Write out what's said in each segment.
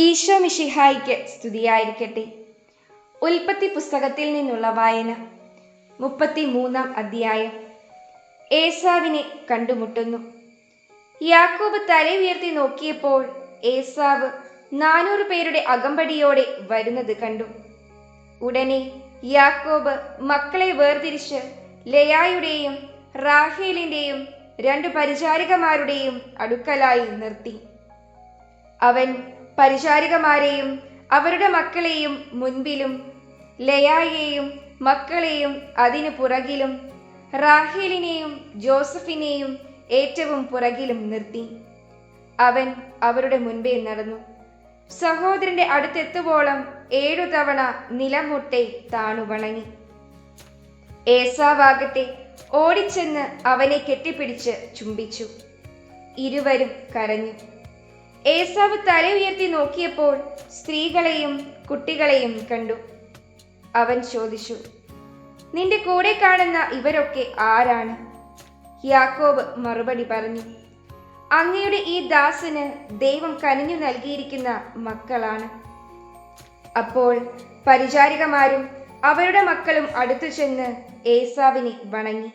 ഈശോ മിഷിഹായിക്ക് സ്തുതിയായിരിക്കട്ടെ. ഉൽപ്പത്തി പുസ്തകത്തിൽ നിന്നുള്ള വായന മുപ്പത്തി മൂന്നാം അധ്യായം. ഏസാവിനെ കണ്ടുമുട്ടുന്നു. യാക്കോബ് തല ഉയർത്തി നോക്കിയപ്പോൾ ഏസാവ് നാനൂറ് പേരുടെ അകമ്പടിയോടെ വരുന്നത് കണ്ടു. ഉടനെ യാക്കോബ് മക്കളെ വേർതിരിച്ച് ലയായുടെയും റാഹേലിന്റെയും രണ്ട് പരിചാരികമാരുടെയും അടുക്കലായി നിർത്തി. അവൻ പരിചാരികമാരെയും അവരുടെ മക്കളെയും മുൻപിലും ലയായെയും മക്കളെയും അതിനു പുറകിലും റാഹേലിനെയും ജോസഫിനെയും ഏറ്റവും പുറകിലും നിർത്തി. അവൻ അവരുടെ മുൻപേ നടന്നു. സഹോദരന്റെ അടുത്തെത്തുവോളം ഏഴു തവണ നിലമുട്ടെ താണു വണങ്ങി. ഓടിച്ചെന്ന് അവനെ കെട്ടിപ്പിടിച്ച് ചുംബിച്ചു. ഇരുവരും കരഞ്ഞു. ഏസാവ് തല ഉയർത്തി നോക്കിയപ്പോൾ സ്ത്രീകളെയും കുട്ടികളെയും കണ്ടു. അവൻ ചോദിച്ചു നിന്റെ കൂടെ കാണുന്ന ഇവരൊക്കെ ആരാണ്? യാക്കോബ് മറുപടി പറഞ്ഞു അങ്ങയുടെ ഈ ദാസന് ദൈവം കനിഞ്ഞു നൽകിയിരിക്കുന്ന മക്കളാണ്. അപ്പോൾ പരിചാരികമാരും അവരുടെ മക്കളും അടുത്തു ചെന്ന് ഏസാവിനെ വണങ്ങി.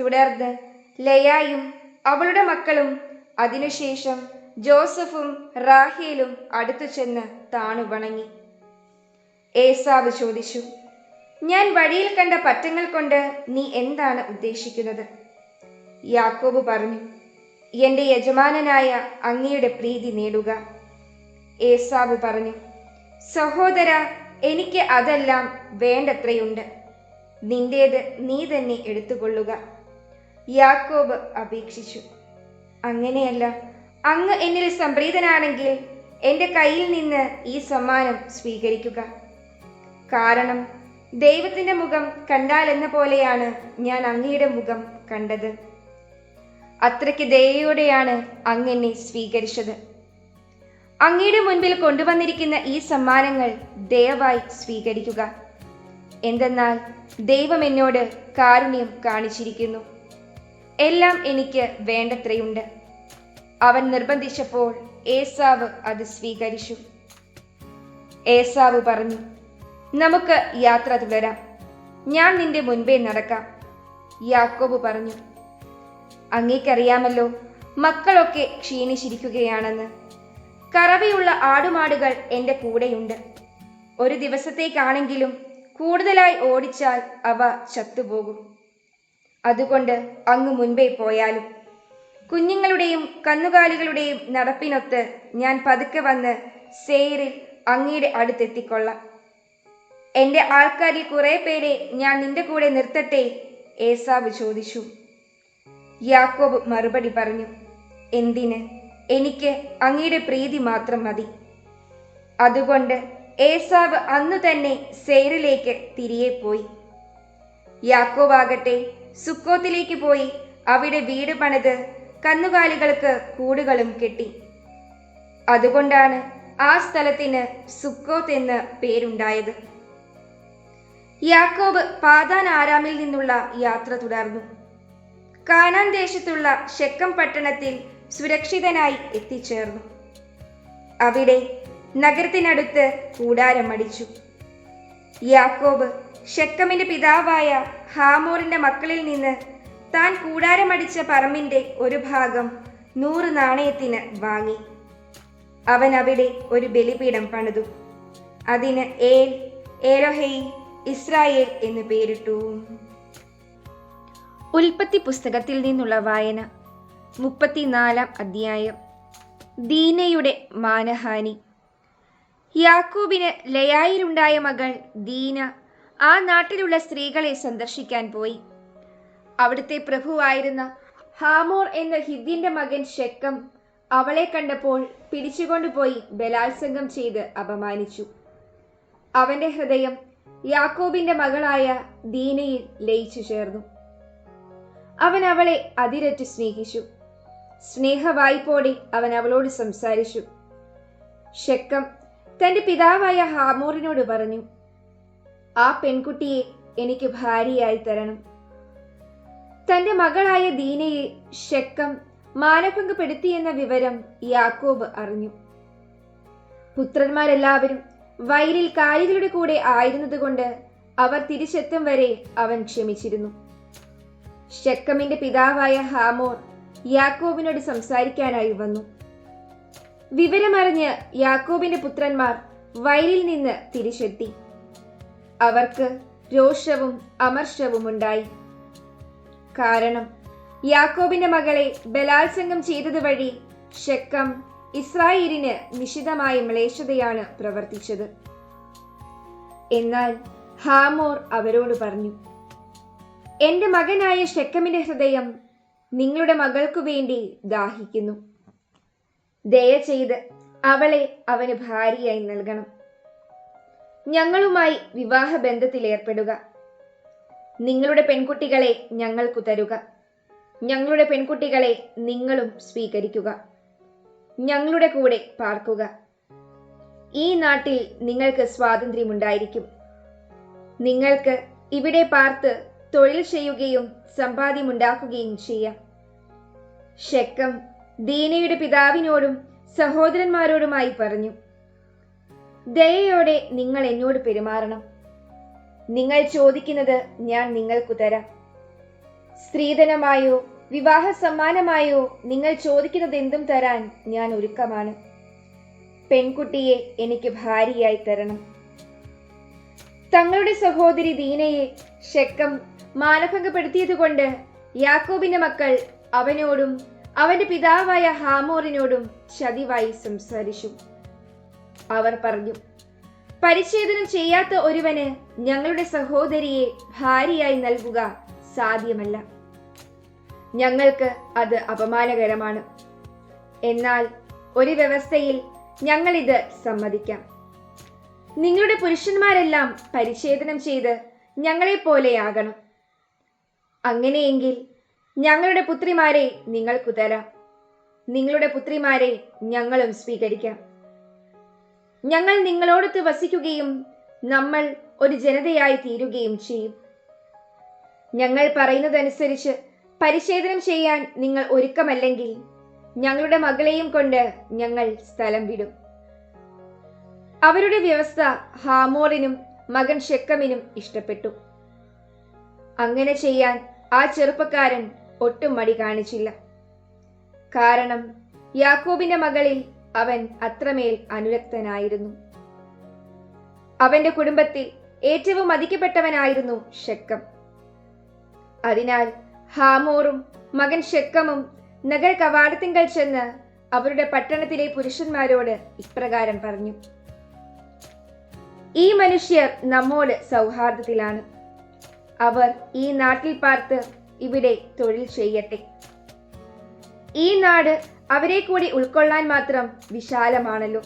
തുടർന്ന് ലയായും അവളുടെ മക്കളും അതിനുശേഷം ജോസഫും റാഹേലും അടുത്തു ചെന്ന് താണു വണങ്ങി. ഏസാവ് ചോദിച്ചു ഞാൻ വഴിയിൽ കണ്ട പറ്റങ്ങൾ കൊണ്ട് നീ എന്താണ് ഉദ്ദേശിക്കുന്നത്? യാക്കോബ് പറഞ്ഞു എന്റെ യജമാനനായ അങ്ങയുടെ പ്രീതി നേടുക. ഏസാവ് പറഞ്ഞു സഹോദര എനിക്ക് അതെല്ലാം വേണ്ടത്രയുണ്ട്. നിന്റേത് നീ തന്നെ എടുത്തുകൊള്ളുക. യാക്കോബ് അപേക്ഷിച്ചു അങ്ങനെയല്ല അങ്ങ് എന്നിൽ സംപ്രീതനാണെങ്കിൽ എന്റെ കയ്യിൽ നിന്ന് ഈ സമ്മാനം സ്വീകരിക്കുക. കാരണം ദൈവത്തിന്റെ മുഖം കണ്ടാൽ എന്ന പോലെയാണ് ഞാൻ അങ്ങയുടെ മുഖം കണ്ടത്. അത്രയ്ക്ക് ദയയോടെയാണ് അങ്ങ് എന്നെ സ്വീകരിച്ചത്. അങ്ങയുടെ മുൻപിൽ കൊണ്ടുവന്നിരിക്കുന്ന ഈ സമ്മാനങ്ങൾ ദയവായി സ്വീകരിക്കുക. എന്തെന്നാൽ ദൈവം എന്നോട് കാരുണ്യം കാണിച്ചിരിക്കുന്നു. എല്ലാം എനിക്ക് വേണ്ടത്രയുണ്ട്. അവൻ നിർബന്ധിച്ചപ്പോൾ ഏസാവ് അത് സ്വീകരിച്ചു. ഏസാവ് പറഞ്ഞു നമുക്ക് യാത്ര തുടരാം. ഞാൻ നിന്റെ മുൻപേ നടക്കാം. യാക്കോബ് പറഞ്ഞു അങ്ങേക്കറിയാമല്ലോ മക്കളൊക്കെ ക്ഷീണിച്ചിരിക്കുകയാണെന്ന്. കറവിയുള്ള ആടുമാടുകൾ എന്റെ കൂടെയുണ്ട്. ഒരു ദിവസത്തേക്കാണെങ്കിലും കൂടുതലായി ഓടിച്ചാൽ അവ ചത്തുപോകും. അതുകൊണ്ട് അങ്ങ് മുൻപേ പോയാലും കുഞ്ഞുങ്ങളുടെയും കന്നുകാലികളുടെയും നടപ്പിനൊത്ത് ഞാൻ പതുക്കെ വന്ന് സേറിൽ അങ്ങയുടെ അടുത്തെത്തിക്കൊള്ളാം. എന്റെ ആൾക്കാരിൽ കുറെ പേരെ ഞാൻ നിന്റെ കൂടെ നിർത്തട്ടെ? ഏസാവ് ചോദിച്ചു. യാക്കോബ് മറുപടി പറഞ്ഞു എന്തിന്? എനിക്ക് അങ്ങയുടെ പ്രീതി മാത്രം മതി. അതുകൊണ്ട് ഏസാവ് അന്നു തന്നെ സെയറിലേക്ക് തിരികെ പോയി. യാക്കോബാകട്ടെ സുക്കോത്തിലേക്ക് പോയി. അവിടെ വീട് പണിത് കന്നുകാലികൾക്ക് കൂടുകളും കെട്ടി. അതുകൊണ്ടാണ് ആ സ്ഥലത്തിന് സുക്കോത്ത് എന്ന് പേരുണ്ടായത്. യാക്കോബ് പാതാൻ ആരാമിൽ നിന്നുള്ള യാത്ര തുടർന്നു. കാനാൻ ദേശത്തുള്ള ഷെക്കം പട്ടണത്തിൽ സുരക്ഷിതനായി എത്തിച്ചേർന്നു. അവിടെ നഗരത്തിനടുത്ത് കൂടാരം അടിച്ചു. യാക്കോബ് ഷെക്കമിന്റെ പിതാവായ ഹാമോറിന്റെ മക്കളിൽ നിന്ന് താൻ കൂടാരമടിച്ച പറമ്പിന്റെ ഒരു ഭാഗം നൂറ് നാണയത്തിന് വാങ്ങി. അവൻ അവിടെ ഒരു ബലിപീഠം പണിതു. അതിന് ഏൽ ഏലോഹെയ് ഇസ്രായേൽ എന്ന് പേരിട്ടു. ഉൽപ്പത്തി പുസ്തകത്തിൽ നിന്നുള്ള വായന മുപ്പത്തിനാലാം അധ്യായം. ദീനയുടെ മാനഹാനി. യാക്കൂബിന് ലയായിലുണ്ടായ മകൾ ദീന ആ നാട്ടിലുള്ള സ്ത്രീകളെ സന്ദർശിക്കാൻ പോയി. അവിടുത്തെ പ്രഭുവായിരുന്ന ഹാമോർ എന്ന ഹിദ്ദിന്റെ മകൻ ഷെക്കം അവളെ കണ്ടപ്പോൾ പിടിച്ചുകൊണ്ടുപോയി ബലാത്സംഗം ചെയ്ത് അപമാനിച്ചു. അവന്റെ ഹൃദയം യാക്കോബിന്റെ മകളായ ദീനയിൽ ലയിച്ചു ചേർന്നു. അവൻ അവളെ അതിരറ്റ് സ്നേഹിച്ചു. സ്നേഹവായ്പോടെ അവൻ അവളോട് സംസാരിച്ചു. ഷെക്കം തന്റെ പിതാവായ ഹാമോറിനോട് പറഞ്ഞു ആ പെൺകുട്ടിയെ എനിക്ക് ഭാര്യയായി തരണം. തന്റെ മകളായ ദീനയെ ഷെക്കം മാനഭംഗപ്പെടുത്തിയെന്ന വിവരം യാക്കോബ് അറിഞ്ഞു. പുത്രന്മാരെല്ലാവരും വയലിൽ കാലികളുടെ കൂടെ ആയിരുന്നതുകൊണ്ട് അവർ തിരിച്ചെത്തും വരെ അവൻ ക്ഷമിച്ചിരുന്നു. ഷെക്കമിന്റെ പിതാവായ ഹാമോർ യാക്കോബിനോട് സംസാരിക്കാനായി വന്നു. വിവരമറിഞ്ഞ് യാക്കോബിന്റെ പുത്രന്മാർ വയലിൽ നിന്ന് തിരിച്ചെത്തി. അവർക്ക് രോഷവും അമർഷവും ഉണ്ടായി കാരണം യാക്കോബിന്റെ മകളെ ബലാത്സംഗം ചെയ്തത് വഴി ഷെക്കം ഇസ്രായേലിന് നിശിതമായ മ്ലേച്ഛതയാണ് പ്രവർത്തിച്ചത്. എന്നാൽ ഹാമോർ അവരോട് പറഞ്ഞു എന്റെ മകനായ ഷെക്കമിന്റെ ഹൃദയം നിങ്ങളുടെ മകൾക്കു വേണ്ടി ദാഹിക്കുന്നു. ദയ ചെയ്ത് അവളെ അവന് ഭാര്യയായി നൽകണം. ഞങ്ങളുമായി വിവാഹ ബന്ധത്തിൽ ഏർപ്പെടുക നിങ്ങളുടെ പെൺകുട്ടികളെ ഞങ്ങൾക്കു തരുക. ഞങ്ങളുടെ പെൺകുട്ടികളെ നിങ്ങളും സ്വീകരിക്കുക. ഞങ്ങളുടെ കൂടെ പാർക്കുക. ഈ നാട്ടിൽ നിങ്ങൾക്ക് സ്വാതന്ത്ര്യമുണ്ടായിരിക്കും. നിങ്ങൾക്ക് ഇവിടെ പാർത്ത് തൊഴിൽ ചെയ്യുകയും സമ്പാദ്യമുണ്ടാക്കുകയും ചെയ്യാം. ഷെക്കം ദീനയുടെ പിതാവിനോടും സഹോദരന്മാരോടുമായി പറഞ്ഞു ദയയോടെ നിങ്ങൾ എന്നോട് പെരുമാറണം. നിങ്ങൾ ചോദിക്കുന്നത് ഞാൻ നിങ്ങൾക്കു തരാം. സ്ത്രീധനമായോ വിവാഹ സമ്മാനമായോ നിങ്ങൾ ചോദിക്കുന്നത് എന്തും തരാൻ ഞാൻ ഒരുക്കമാണ്. പെൺകുട്ടിയെ എനിക്ക് ഭാര്യയായി തരണം. തങ്ങളുടെ സഹോദരി ദീനയെ ഷെക്കം മാനഭംഗപ്പെടുത്തിയതുകൊണ്ട് യാക്കോബിന്റെ മക്കൾ അവനോടും അവന്റെ പിതാവായ ഹാമോറിനോടും ചതിവായി സംസാരിച്ചു. അവർ പറഞ്ഞു പരിച്ഛേദനം ചെയ്യാത്ത ഒരുവന് ഞങ്ങളുടെ സഹോദരിയെ ഭാര്യയായി നൽകുക സാധ്യമല്ല. ഞങ്ങൾക്ക് അത് അപമാനകരമാണ്. എന്നാൽ ഒരു വ്യവസ്ഥയിൽ ഞങ്ങളിത് സമ്മതിക്കാം. നിങ്ങളുടെ പുരുഷന്മാരെല്ലാം പരിച്ഛേദനം ചെയ്ത് ഞങ്ങളെപ്പോലെയാകണം അങ്ങനെയെങ്കിൽ ഞങ്ങളുടെ പുത്രിമാരെ നിങ്ങൾക്കു തരാം. നിങ്ങളുടെ പുത്രിമാരെ ഞങ്ങളും സ്വീകരിക്കാം. ഞങ്ങൾ നിങ്ങളോടൊത്ത് വസിക്കുകയും നമ്മൾ ഒരു ജനതയായി തീരുകയും ചെയ്യും. ഞങ്ങൾ പറയുന്നതനുസരിച്ച് പരിശേദനം ചെയ്യാൻ നിങ്ങൾ ഒരുക്കമല്ലെങ്കിൽ ഞങ്ങളുടെ മകളെയും കൊണ്ട് ഞങ്ങൾ സ്ഥലം വിടും. അവരുടെ വ്യവസ്ഥ ഹാമോറിനും മകൻ ഷെക്കമിനും ഇഷ്ടപ്പെട്ടു. അങ്ങനെ ചെയ്യാൻ ആ ചെറുപ്പക്കാരൻ ഒട്ടും മടി കാണിച്ചില്ല. കാരണം യാക്കോബിന്റെ മകളിൽ അവൻ അത്രമേൽ അനുരക്തനായിരുന്നു. അവന്റെ കുടുംബത്തിൽ ഏറ്റവും മതിക്കപ്പെട്ടവനായിരുന്നു ഷെക്കം അതിനാൽ ഹാമോറും മകൻ ഷെക്കമും നഗര കവാടത്തിങ്കൽ ചെന്ന് അവരുടെ പട്ടണത്തിലെ പുരുഷന്മാരോട് ഇപ്രകാരം പറഞ്ഞു. ഈ മനുഷ്യർ നമ്മോട് സൗഹാർദ്ദത്തിലാണ്. അവർ ഈ നാട്ടിൽ പാർത്ത് ഇവിടെ തൊഴിൽ ചെയ്യട്ടെ. ഈ നാട് അവരെ കൂടി ഉൾക്കൊള്ളാൻ മാത്രം വിശാലമാണല്ലോ.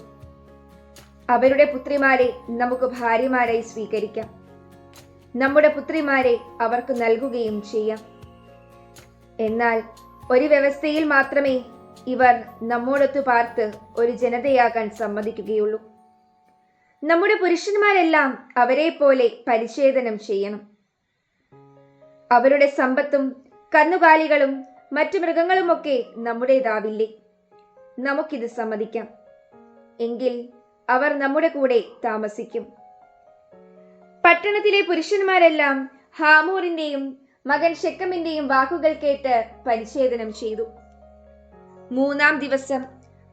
അവരുടെ പുത്രിമാരെ നമുക്ക് ഭാര്യമാരായി സ്വീകരിക്കാം. നമ്മുടെ പുത്രിമാരെ അവർക്ക് നൽകുകയും ചെയ്യാം. എന്നാൽ ഒരു വ്യവസ്ഥയിൽ മാത്രമേ ഇവർ നമ്മോടൊത്ത് പാർത്ത് ഒരു ജനതയാകാൻ സമ്മതിക്കുകയുള്ളൂ. നമ്മുടെ പുരുഷന്മാരെല്ലാം അവരെ പോലെ പരിച്ഛേദനം ചെയ്യണം. അവരുടെ സമ്പത്തും കന്നുകാലികളും മറ്റു മൃഗങ്ങളുമൊക്കെ നമ്മുടേതാവില്ലേ നമുക്കിത് സമ്മതിക്കാം. എങ്കിൽ അവർ നമ്മുടെ കൂടെ താമസിക്കും. പട്ടണത്തിലെ പുരുഷന്മാരെല്ലാം ഹാമൂറിന്റെയും മകൻ ഷെക്കമിന്റെയും വാക്കുകൾ കേട്ട് പരിച്ഛേദനം ചെയ്തു. മൂന്നാം ദിവസം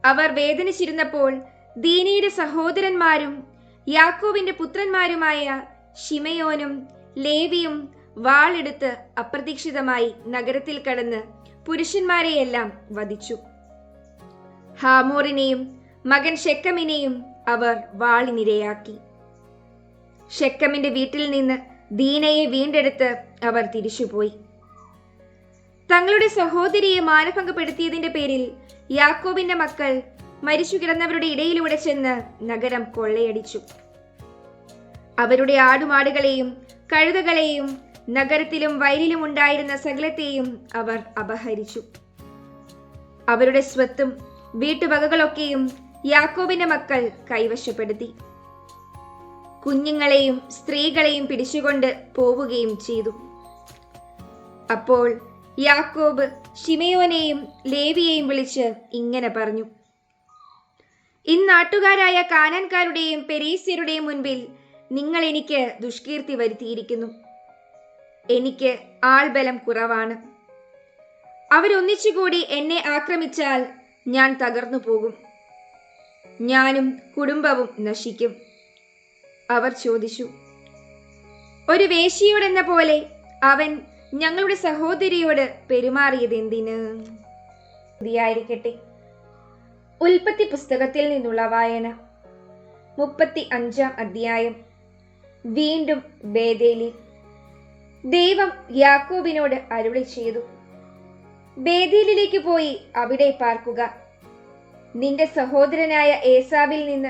അവർ വേദനിച്ചിരുന്നപ്പോൾ ദീനയുടെ സഹോദരന്മാരും യാക്കോവിന്റെ പുത്രന്മാരുമായ ഷിമയോനും ലേവിയും വാളെടുത്ത് അപ്രതീക്ഷിതമായി നഗരത്തിൽ കടന്ന് പുരുഷന്മാരെയെല്ലാം വധിച്ചു. ഹാമോറിനെയും മകൻ ഷെക്കമിനെയും അവർ വാളിനിരയാക്കി. ഷെക്കമിന്റെ വീട്ടിൽ നിന്ന് ദീനയെ വീണ്ടെടുത്ത് അവർ തിരിച്ചുപോയി. തങ്ങളുടെ സഹോദരിയെ മാനഭംഗപ്പെടുത്തിയതിന്റെ പേരിൽ യാക്കോബിന്റെ മക്കൾ മരിച്ചു കിടന്നവരുടെ ഇടയിലൂടെ ചെന്ന് നഗരം കൊള്ളയടിച്ചു. അവരുടെ ആടുമാടുകളെയും കഴുതകളെയും നഗരത്തിലും വയലിലും ഉണ്ടായിരുന്ന സകലത്തെയും അവർ അപഹരിച്ചു. അവരുടെ സ്വത്തും വീട്ടുവകകളൊക്കെയും യാക്കോബിന്റെ മക്കൾ കൈവശപ്പെടുത്തി. കുഞ്ഞുങ്ങളെയും സ്ത്രീകളെയും പിടിച്ചുകൊണ്ട് പോവുകയും ചെയ്തു. അപ്പോൾ യാക്കോബ് ഷിമയോനെയും ലേവിയെയും വിളിച്ച് ഇങ്ങനെ പറഞ്ഞു. ഇന്നാട്ടുകാരായ കാനാൻകാരുടെയും പെരീസ്യരുടെയും മുൻപിൽ നിങ്ങൾ എനിക്ക് ദുഷ്കീർത്തി വരുത്തിയിരിക്കുന്നു. എനിക്ക് ആൾബലം കുറവാണ്. അവരൊന്നിച്ചുകൂടി എന്നെ ആക്രമിച്ചാൽ ഞാൻ തകർന്നു പോകും. ഞാനും കുടുംബവും നശിക്കും. അവർ ചോദിച്ചു. ഒരു വേശിയോടെന്ന പോലെ അവൻ ഞങ്ങളുടെ സഹോദരിയോട് പെരുമാറിയതെന്തിന്? എന്തിന് ഉൽപ്പത്തി പുസ്തകത്തിൽ നിന്നുള്ള വായന. മുപ്പത്തി അഞ്ചാം അധ്യായം. വീണ്ടും ബേദേലിൽ ദൈവം യാക്കോബിനോട് അരുളി ചെയ്തു. ബേദിയിലേക്ക് പോയി അവിടെ പാർക്കുക. നിന്റെ സഹോദരനായ ഏസാബിൽ നിന്ന്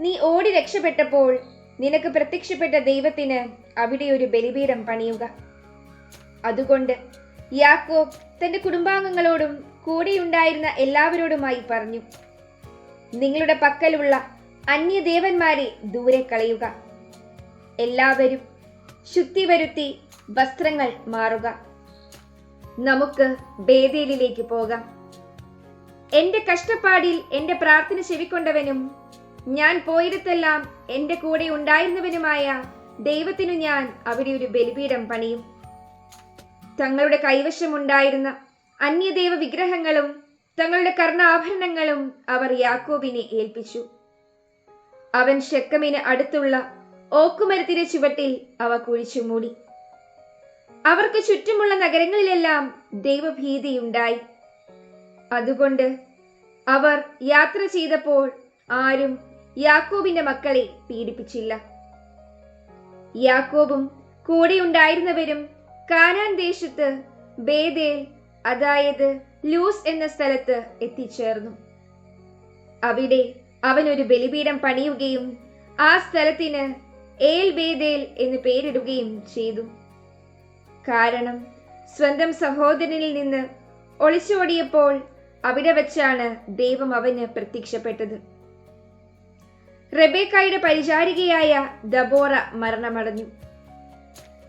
നീ ഓടി രക്ഷപ്പെട്ടപ്പോൾ നിനക്ക് പ്രത്യക്ഷപ്പെട്ട ദൈവത്തിന് അവിടെ ഒരു ബലിപീഠം പണിയുക. അതുകൊണ്ട് യാക്കോബ് തന്റെ കുടുംബാംഗങ്ങളോടും കൂടെയുണ്ടായിരുന്ന എല്ലാവരോടുമായി പറഞ്ഞു നിങ്ങളുടെ പക്കലുള്ള അന്യദേവന്മാരെ ദൂരെ കളയുക. എല്ലാവരും ശുദ്ധി വരുത്തി വസ്ത്രങ്ങൾ മാറുക. നമുക്ക് ബേദേലിലേക്ക് പോകാം. എന്റെ കഷ്ടപ്പാടിൽ എന്റെ പ്രാർത്ഥന ചെവിക്കൊണ്ടവനും ഞാൻ പോയിടത്തെല്ലാം എന്റെ കൂടെ ഉണ്ടായിരുന്നവനുമായ ദൈവത്തിനു ഞാൻ അവിടെ ഒരു ബലിപീഠം പണിയും. തങ്ങളുടെ കൈവശമുണ്ടായിരുന്ന അന്യദേവ വിഗ്രഹങ്ങളും തങ്ങളുടെ കർണാഭരണങ്ങളും അവർ യാക്കോബിനെ ഏൽപ്പിച്ചു. അവൻ ഷെക്കമിന് അടുത്തുള്ള ഓക്കുമരത്തിന്റെ ചുവട്ടിൽ അവ കുഴിച്ചു മൂടി അവർക്ക് ചുറ്റുമുള്ള നഗരങ്ങളിലെല്ലാം ദൈവഭീതിയുണ്ടായി. അതുകൊണ്ട് അവർ യാത്ര ചെയ്തപ്പോൾ ആരും യാക്കോബിന്റെ മക്കളെ പീഡിപ്പിച്ചില്ല. യാക്കോബും കൂടെയുണ്ടായിരുന്നവരും കാനാൻ ദേശത്ത് ബേദേൽ അതായത് ലൂസ് എന്ന സ്ഥലത്ത് എത്തിച്ചേർന്നു. അവിടെ അവൻ ഒരു ബലിപീഠം പണിയുകയും ആ സ്ഥലത്തിന് ഏൽ ബേദേൽ എന്ന് പേരിടുകയും ചെയ്തു. കാരണം സ്വന്തം സഹോദരനിൽ നിന്ന് ഒളിച്ചോടിയപ്പോൾ അവിടെ വച്ചാണ് ദൈവം അവന് പ്രത്യക്ഷപ്പെട്ടത്. റബേക്കായുടെ പരിചാരികയായ ദബോറ മരണമടഞ്ഞു.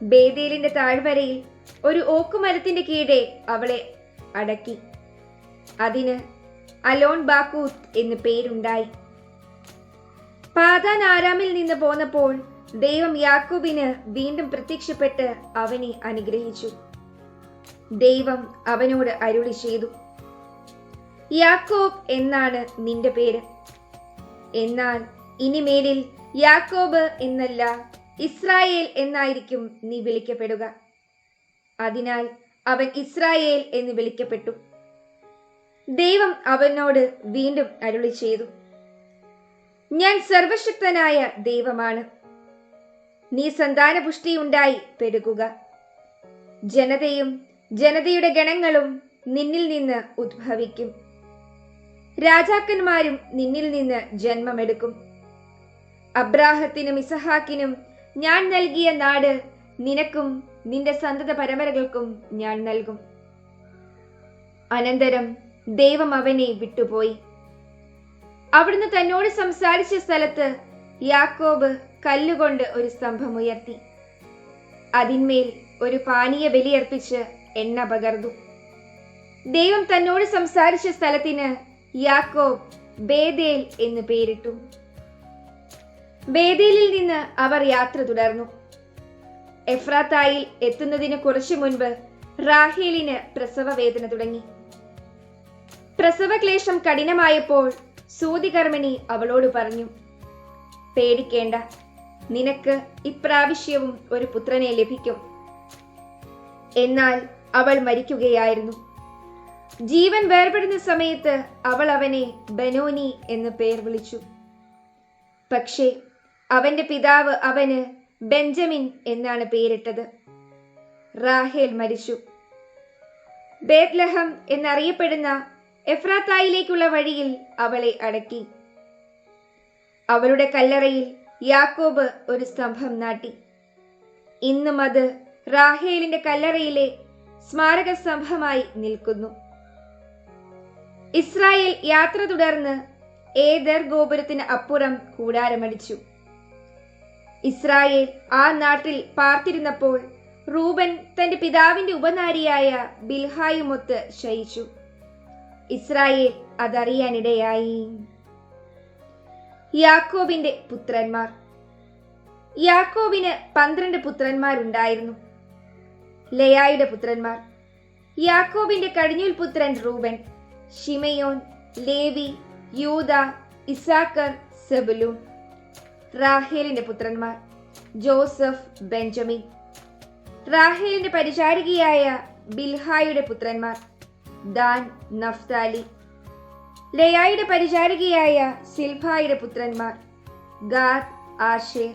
ബേദേലിന്റെ താഴ്വരയിൽ ഒരു ഓക്കുമരത്തിന്റെ കീഴെ അവളെ അടക്കി. അതിന് അലോൺ ബാക്കൂത്ത് എന്ന് പേരുണ്ടായി. പാതാൻ ആരാമിൽ നിന്ന് പോന്നപ്പോൾ ദൈവം യാക്കൂബിന് വീണ്ടും പ്രത്യക്ഷപ്പെട്ട് അവനെ അനുഗ്രഹിച്ചു. ദൈവം അവനോട് അരുളി ചെയ്തു യാക്കോബ് എന്നാണ് നിന്റെ പേര്. എന്നാൽ ഇനിമേലിൽ യാക്കോബ് എന്നല്ല ഇസ്രായേൽ എന്നായിരിക്കും നീ വിളിക്കപ്പെടുക. അതിനാൽ അവൻ ഇസ്രായേൽ എന്ന് വിളിക്കപ്പെട്ടു. ദൈവം അവനോട് വീണ്ടും അരുളി ചെയ്തു ഞാൻ സർവശക്തനായ ദൈവമാണ്. നീ സന്താനപുഷ്ടിയുണ്ടായി പെരുകുക. ജനതയും ജനതയുടെ ഗണങ്ങളും നിന്നിൽ നിന്ന് ഉദ്ഭവിക്കും. രാജാക്കന്മാരും നിന്നിൽ നിന്ന് ജന്മമെടുക്കും. അബ്രാഹത്തിനും ഇസഹാക്കിനും ഞാൻ നൽകിയ നാട് നിനക്കും നിന്റെ സന്തത പരമ്പരകൾക്കും ഞാൻ നൽകും. അനന്തരം ദൈവം അവനെ വിട്ടുപോയി. അവിടുന്ന് തന്നോട് സംസാരിച്ച സ്ഥലത്ത് യാക്കോബ് കല്ലുകൊണ്ട് ഒരു സ്തംഭം ഉയർത്തി. അതിന്മേൽ ഒരു പാനീയ ബലിയർപ്പിച്ച് എണ്ണ പകർന്നു. ദൈവം തന്നോട് സംസാരിച്ച സ്ഥലത്തിന് യാക്കോബ് ബേദേൽ എന്ന് പേരിട്ടു. ബേദേലിൽ നിന്ന് അവർ യാത്ര തുടർന്നു. എഫ്രാത്തായിൽ എത്തുന്നതിന് കുറച്ചു മുൻപ് റാഹേലിന് പ്രസവ വേദന തുടങ്ങി. പ്രസവക്ലേശം കഠിനമായപ്പോൾ സൂതികർമ്മിണി അവളോട് പറഞ്ഞു പേടിക്കേണ്ട. നിനക്ക് ഇപ്രാവശ്യവും ഒരു പുത്രനെ ലഭിക്കും. എന്നാൽ അവൾ മരിക്കുകയായിരുന്നു. ജീവൻ വേർപെടുന്ന സമയത്ത് അവൾ അവനെ ബനോനി എന്ന് പേർ വിളിച്ചു. പക്ഷേ അവന്റെ പിതാവ് അവന് ബെഞ്ചമിൻ എന്നാണ് പേരിട്ടത്. റാഹേൽ മരിച്ചു. ബേത്ലഹം എന്നറിയപ്പെടുന്ന എഫ്രാത്തായിലേക്കുള്ള വഴിയിൽ അവളെ അടക്കി. അവളുടെ കല്ലറയിൽ യാക്കോബ് ഒരു സ്തംഭം നാട്ടി. ഇന്നും അത് റാഹേലിന്റെ കല്ലറയിലെ സ്മാരക സ്തംഭമായി നിൽക്കുന്നു. ഇസ്രായേൽ യാത്ര തുടർന്ന് ഏതർ ഗോപുരത്തിന് അപ്പുറം കൂടാരമടിച്ചു. ഇസ്രായേൽ ആ നാട്ടിൽ പാർത്തിരുന്നപ്പോൾ റൂബൻ തന്റെ പിതാവിന്റെ ഉപനാരിയായ ബിൽഹായുമൊത്ത് ശയിച്ചു. ഇസ്രായേൽ അതറിയാനിടയായി. യാക്കോബിന്റെ പുത്രന്മാർ. യാക്കോബിന് പന്ത്രണ്ട് പുത്രന്മാരുണ്ടായിരുന്നു. ലയായുടെ പുത്രന്മാർ. യാക്കോബിന്റെ കടിഞ്ഞൂൽ പുത്രൻ റൂബൻ ഷിമയോൻ ലേവി യൂത ഇസാക്കർ സെബുലൂൺ. റാഹേലിന്റെ പുത്രന്മാർ ജോസഫ് ബെഞ്ചമിൻ. റാഹേലിന്റെ പരിചാരികയായ ബിൽഹായുടെ പുത്രന്മാർ ദാൻ നഫ്താലി ലയായുടെ പരിചാരികയായ സിൽഭായുടെ പുത്രന്മാർ ഗാദ് ആഷേർ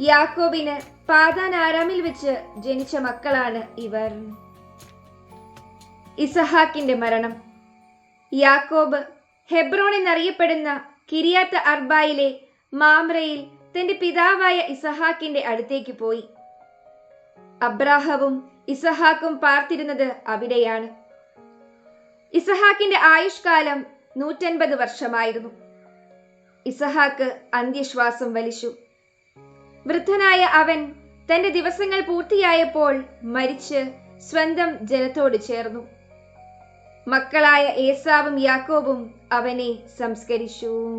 യാക്കോബിന് പാതാൻ ആരാമിൽ വെച്ച് ജനിച്ച മക്കളാണ് ഇവർ. ഇസഹാക്കിന്റെ മരണം. യാക്കോബ് ഹെബ്രോൺ എന്നറിയപ്പെടുന്ന കിരിയാത്ത അർബായിലെ മാമ്രയിൽ തന്റെ പിതാവായ ഇസഹാക്കിന്റെ അടുത്തേക്ക് പോയി. അബ്രാഹവും ഇസഹാക്കും പാർത്തിരുന്നത് അവിടെയാണ്. ഇസഹാക്കിന്റെ ആയുഷ്കാലം നൂറ്റൻപത് വർഷമായിരുന്നു. ഇസഹാക്ക് അന്ത്യശ്വാസം വലിച്ചു. വൃദ്ധനായ അവൻ തന്റെ ദിവസങ്ങൾ പൂർത്തിയായപ്പോൾ മരിച്ച് സ്വന്തം ജനത്തോട് ചേർന്നു. മക്കളായ ഏസാവും യാക്കോബും അവനെ സംസ്കരിച്ചു.